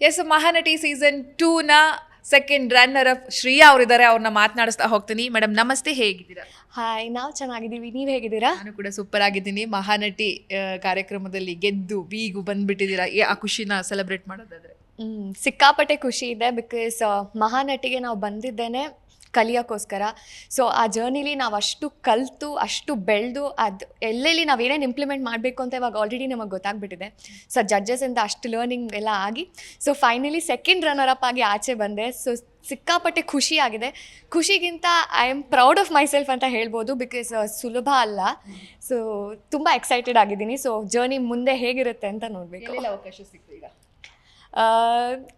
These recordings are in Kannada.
ಎಸ್ ಮಹಾನಟಿ ಸೀಸನ್ ಟೂನ ಸೆಕೆಂಡ್ ರನ್ನರ್ ಅಪ್ ಶ್ರೀಯಾ ಅವರಿದ್ದಾರೆ ಅವ್ರನ್ನ ಮಾತನಾಡಿಸ್ತಾ ಹೋಗ್ತೀನಿ. ಮೇಡಮ್ ನಮಸ್ತೆ ಹೇಗಿದ್ದೀರಾ? ಹಾಯ್ ನಾವು ಚೆನ್ನಾಗಿದ್ದೀವಿ. ನೀವು ಹೇಗಿದ್ದೀರಾ? ನಾನು ಕೂಡ ಸೂಪರ್ ಆಗಿದ್ದೀನಿ. ಮಹಾನಟಿ ಆ, ಕಾರ್ಯಕ್ರಮದಲ್ಲಿ ಗೆದ್ದು ಬೀಗು ಬಂದ್ಬಿಟ್ಟಿದ್ದೀರಾ? ಏ, ಆ ಖುಷಿನ ಸೆಲೆಬ್ರೇಟ್ ಮಾಡೋದಾದ್ರೆ. ಸಿಕ್ಕಾಪಟ್ಟೆ ಖುಷಿ ಇದೆ ಬಿಕಾಸ್ ಮಹಾನಟಿಗೆ ನಾವು ಬಂದಿದ್ದೇನೆ ಕಲಿಯೋಕ್ಕೋಸ್ಕರ ಸೊ ಆ ಜರ್ನಿಲಿ ನಾವು ಅಷ್ಟು ಕಲಿತು, ಅಷ್ಟು ಬೆಳೆದು, ಅದು ಎಲ್ಲೆಲ್ಲಿ ನಾವು ಏನೇನು ಇಂಪ್ಲಿಮೆಂಟ್ ಮಾಡಬೇಕು ಅಂತ ಇವಾಗ ಆಲ್ರೆಡಿ ನಮಗೆ ಗೊತ್ತಾಗ್ಬಿಟ್ಟಿದೆ. ಸೊ ಜಡ್ಜಸ್ಸಿಂದ ಅಷ್ಟು ಲರ್ನಿಂಗ್ ಎಲ್ಲ ಆಗಿ so finally second runner up ಆಗಿ ಆಚೆ ಬಂದೆ. ಸೊ ಸಿಕ್ಕಾಪಟ್ಟೆ ಖುಷಿ ಆಗಿದೆ. ಖುಷಿಗಿಂತ I am proud of my myself ಅಂತ ಹೇಳ್ಬೋದು ಬಿಕಾಸ್ ಸುಲಭ ಅಲ್ಲ. ಸೊ ತುಂಬ ಎಕ್ಸೈಟೆಡ್ ಆಗಿದ್ದೀನಿ. ಸೊ ಜರ್ನಿ ಮುಂದೆ ಹೇಗಿರುತ್ತೆ ಅಂತ ನೋಡಬೇಕು. ಅವಕಾಶ ಸಿಕ್ತು ಈಗ?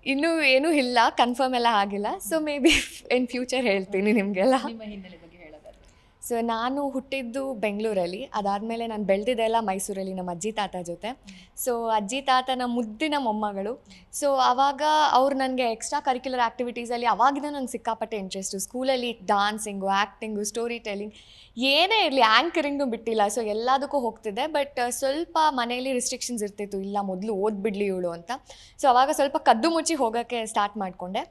ಇನ್ನೂ ಏನೂ ಇಲ್ಲ ಕನ್ಫರ್ಮ್ ಎಲ್ಲ ಆಗಿಲ್ಲ. So maybe in future ಹೇಳ್ತೀನಿ ನಿಮಗೆಲ್ಲ ನಿಮ್ಮ ಹಿನ್ನೆಲೆ ಬಗ್ಗೆ ಹೇಳೋದಾದ್ರೆ ಸೊ ನಾನು ಹುಟ್ಟಿದ್ದು ಬೆಂಗಳೂರಲ್ಲಿ. ಅದಾದಮೇಲೆ ನಾನು ಬೆಳೆದಿದ್ದೆಲ್ಲ ಮೈಸೂರಲ್ಲಿ ನಮ್ಮ ಅಜ್ಜಿ ತಾತ ಜೊತೆ. ಸೊ ಅಜ್ಜಿ ತಾತನ ಮುದ್ದಿನ ಮೊಮ್ಮಗಳು. ಸೊ ಆವಾಗ ಅವ್ರು ನನಗೆ ಎಕ್ಸ್ಟ್ರಾ ಕರಿಕ್ಯುಲರ್ ಆ್ಯಕ್ಟಿವಿಟೀಸಲ್ಲಿ ಅವಾಗಿಂದ ನನಗೆ ಸಿಕ್ಕಾಪಟ್ಟೆ ಇಂಟ್ರೆಸ್ಟು ಸ್ಕೂಲಲ್ಲಿ ಡಾನ್ಸಿಂಗು ಆ್ಯಕ್ಟಿಂಗು ಸ್ಟೋರಿ ಟೆಲ್ಲಿಂಗ್ ಏನೇ ಇರಲಿ ಆ್ಯಂಕರಿಂಗು ಬಿಟ್ಟಿಲ್ಲ. ಸೊ ಎಲ್ಲದಕ್ಕೂ ಹೋಗ್ತಿದ್ದೆ. ಬಟ್ ಸ್ವಲ್ಪ ಮನೆಯಲ್ಲಿ ರಿಸ್ಟ್ರಿಕ್ಷನ್ಸ್ ಇರ್ತಿತ್ತು. ಇಲ್ಲ, ಮೊದಲು ಓದ್ಬಿಡ್ಲಿ ಇವಳು ಅಂತ. ಸೊ ಅವಾಗ ಸ್ವಲ್ಪ ಕದ್ದು ಮುಚ್ಚಿ ಹೋಗೋಕ್ಕೆ ಸ್ಟಾರ್ಟ್ ಮಾಡಿಕೊಂಡೆ.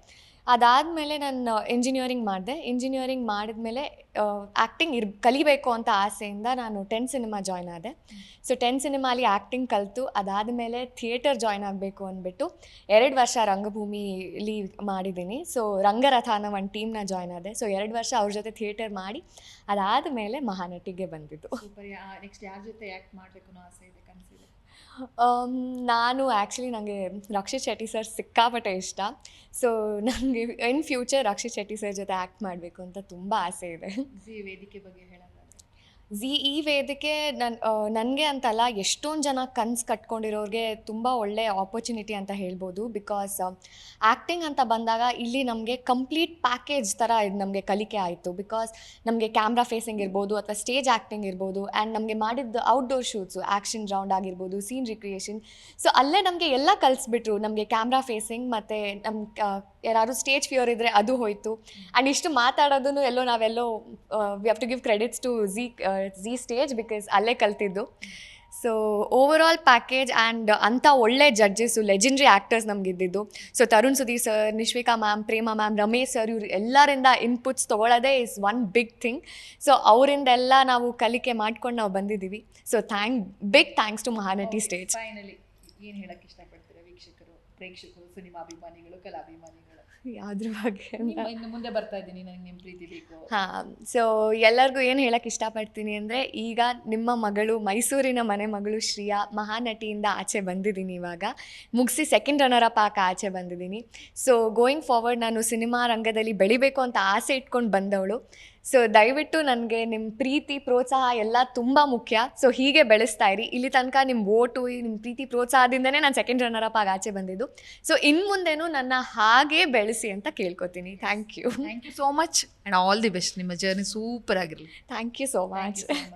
ಅದಾದಮೇಲೆ ನಾನು ಇಂಜಿನಿಯರಿಂಗ್ ಮಾಡಿದೆ. ಇಂಜಿನಿಯರಿಂಗ್ ಮಾಡಿದ್ಮೇಲೆ ಆ್ಯಕ್ಟಿಂಗ್ ಇರ್ ಕಲಿಬೇಕು ಅಂತ ಆಸೆಯಿಂದ ನಾನು ಟೆನ್ ಸಿನಿಮಾ ಜಾಯ್ನ್ ಆದೆ. ಸೊ ಟೆನ್ ಸಿನಿಮಾಲಿ ಆ್ಯಕ್ಟಿಂಗ್ ಕಲಿತು. ಅದಾದಮೇಲೆ ಥಿಯೇಟರ್ ಜಾಯ್ನ್ ಆಗಬೇಕು ಅಂದ್ಬಿಟ್ಟು ಎರಡು ವರ್ಷ ರಂಗಭೂಮಿಲಿ ಮಾಡಿದ್ದೀನಿ. ಸೊ ರಂಗರಥ ಅನ್ನೋ ಒಂದು ಟೀಮ್ನ ಜಾಯ್ನ್ ಆದೆ. ಸೊ ಎರಡು ವರ್ಷ ಅವ್ರ ಜೊತೆ ಥಿಯೇಟರ್ ಮಾಡಿ ಅದಾದಮೇಲೆ ಮಹಾನಟಿಗೆ ಬಂದಿದ್ದು. ನೆಕ್ಸ್ಟ್ ಯಾರ ಜೊತೆ ಆ್ಯಕ್ಟ್ ಮಾಡಬೇಕು ಅನ್ನೋ ಆಸೆ ಇದೆ ಕನಸಿದೆ? ನಾನು ಆ್ಯಕ್ಚುಲಿ ನನಗೆ ರಕ್ಷಿತ್ ಶೆಟ್ಟಿ ಸರ್ ಸಿಕ್ಕಾಪಟ್ಟೆ ಇಷ್ಟ. ಸೊ ನನಗೆ in future Akshay Shetty sir ಜೊತೆ ಆ್ಯಕ್ಟ್ ಮಾಡಬೇಕು ಅಂತ ತುಂಬ ಆಸೆ ಇದೆ. ಜಿ, ವೇದಿಕೆ ಬಗ್ಗೆ ಹೇಳೋದಾದ್ರೆ ಝಿ ಈ ವೇದಿಕೆ ನನ್ನ ನನಗೆ ಅಂತಲ್ಲ ಎಷ್ಟೊಂದು ಜನ ಕನ್ಸು ಕಟ್ಕೊಂಡಿರೋರಿಗೆ ತುಂಬ ಒಳ್ಳೆ ಆಪರ್ಚುನಿಟಿ ಅಂತ ಹೇಳ್ಬೋದು. ಬಿಕಾಸ್ ಆ್ಯಕ್ಟಿಂಗ್ ಅಂತ ಬಂದಾಗ ಇಲ್ಲಿ ನಮಗೆ ಕಂಪ್ಲೀಟ್ ಪ್ಯಾಕೇಜ್ ಥರ ಇದು ನಮಗೆ ಕಲಿಕೆ ಆಯಿತು. ಬಿಕಾಸ್ ನಮಗೆ ಕ್ಯಾಮ್ರಾ ಫೇಸಿಂಗ್ ಇರ್ಬೋದು ಅಥವಾ ಸ್ಟೇಜ್ ಆ್ಯಕ್ಟಿಂಗ್ ಇರ್ಬೋದು ಆ್ಯಂಡ್ ನಮಗೆ ಮಾಡಿದ್ದು ಔಟ್ಡೋರ್ ಶೂಟ್ಸು ಆ್ಯಕ್ಷನ್ ರೌಂಡ್ ಆಗಿರ್ಬೋದು ಸೀನ್ ರಿಕ್ರಿಯೇಷನ್ ಸೊ ಅಲ್ಲೇ ನಮಗೆ ಎಲ್ಲ ಕಲಿಸ್ಬಿಟ್ರು. ನಮಗೆ ಕ್ಯಾಮ್ರಾ ಫೇಸಿಂಗ್ ಮತ್ತು ನಮ್ಮ ಯಾರು ಸ್ಟೇಜ್ ಫಿಯರ್ ಇದ್ದರೆ ಅದು ಹೋಯಿತು. ಆ್ಯಂಡ್ ಇಷ್ಟು ಮಾತಾಡೋದನ್ನು ಎಲ್ಲೋ ನಾವೆಲ್ಲೋ we have to give credits to Zee Zee stage because ಅಲ್ಲೇ ಕಲ್ತಿದ್ದು. So over all package and ಅಂಥ ಒಳ್ಳೆ ಜಡ್ಜಸ್ಸು ಲೆಜೆಂಡ್ರಿ ಆ್ಯಕ್ಟರ್ಸ್ ನಮ್ಗೆ ಇದ್ದಿದ್ದು so Tarun Sudhir sir Nishvika ma'am Prema ma'am Ramesh sir ಇವ್ರು ಎಲ್ಲರಿಂದ inputs ತೊಗೊಳ್ಳೋದೇ is one big thing so ಅವರಿಂದೆಲ್ಲ ನಾವು ಕಲಿಕೆ ಮಾಡ್ಕೊಂಡು ನಾವು ಬಂದಿದ್ದೀವಿ. So thank big thanks to Mahanati stage finally ಏನು ಹೇಳಕ್ಕೆ ಇಷ್ಟಪಡ್ತೀರಾ ವೀಕ್ಷಕರು? ಪ್ರೇಕ್ಷಕರು ಕಲಾಭಿಮಾನಿಗಳು. ಯಾವ್ದ್ರ ಬಗ್ಗೆ ಇನ್ನು ಮುಂದೆ ಬರ್ತಾ ಇದ್ದೀನಿ ನನಗೆ ನಿಮ್ಮ ಪ್ರೀತಿ ಬೇಕು. ಹಾಂ ಸೊ ಎಲ್ಲರಿಗೂ ಏನು ಹೇಳಕ್ಕೆ ಇಷ್ಟಪಡ್ತೀನಿ ಅಂದರೆ ಈಗ ನಿಮ್ಮ ಮಗಳು ಮೈಸೂರಿನ ಮನೆ ಮಗಳು ಶ್ರೀಯಾ ಮಹಾನಟಿಯಿಂದ ಆಚೆ ಬಂದಿದ್ದೀನಿ ಇವಾಗ. ಮುಗಿಸಿ ಸೆಕೆಂಡ್ ರನ್ನರ್ ಅಪ್ ಆಕ ಆಚೆ ಬಂದಿದ್ದೀನಿ. ಸೊ ಗೋಯಿಂಗ್ ಫಾರ್ವರ್ಡ್ ನಾನು ಸಿನಿಮಾ ರಂಗದಲ್ಲಿ ಬೆಳಿಬೇಕು ಅಂತ ಆಸೆ ಇಟ್ಕೊಂಡು ಬಂದವಳು. ಸೊ ದಯವಿಟ್ಟು ನನಗೆ ನಿಮ್ಮ ಪ್ರೀತಿ ಪ್ರೋತ್ಸಾಹ ಎಲ್ಲ ತುಂಬ ಮುಖ್ಯ. ಸೊ ಹೀಗೆ ಬೆಳೆಸ್ತಾ ಇರಿ. ಇಲ್ಲಿ ತನಕ ನಿಮ್ಮ ಓಟು ನಿಮ್ಮ ಪ್ರೀತಿ ಪ್ರೋತ್ಸಾಹದಿಂದನೇ ನಾನು ಸೆಕೆಂಡ್ ರನ್ನರ್ ಅಪ್ ಆಗಿ ಆಚೆ ಬಂದಿದ್ದು. ಸೊ ಇನ್ನು ಮುಂದೆನೂ ನನ್ನ ಹಾಗೆ ಬೆಳೆಸಿ ಅಂತ ಕೇಳ್ಕೊತೀನಿ. Thank you thank you so much and all the best ನಿಮ್ಮ ಜರ್ನಿ ಸೂಪರ್ ಆಗಿರಲಿ. Thank you so much so much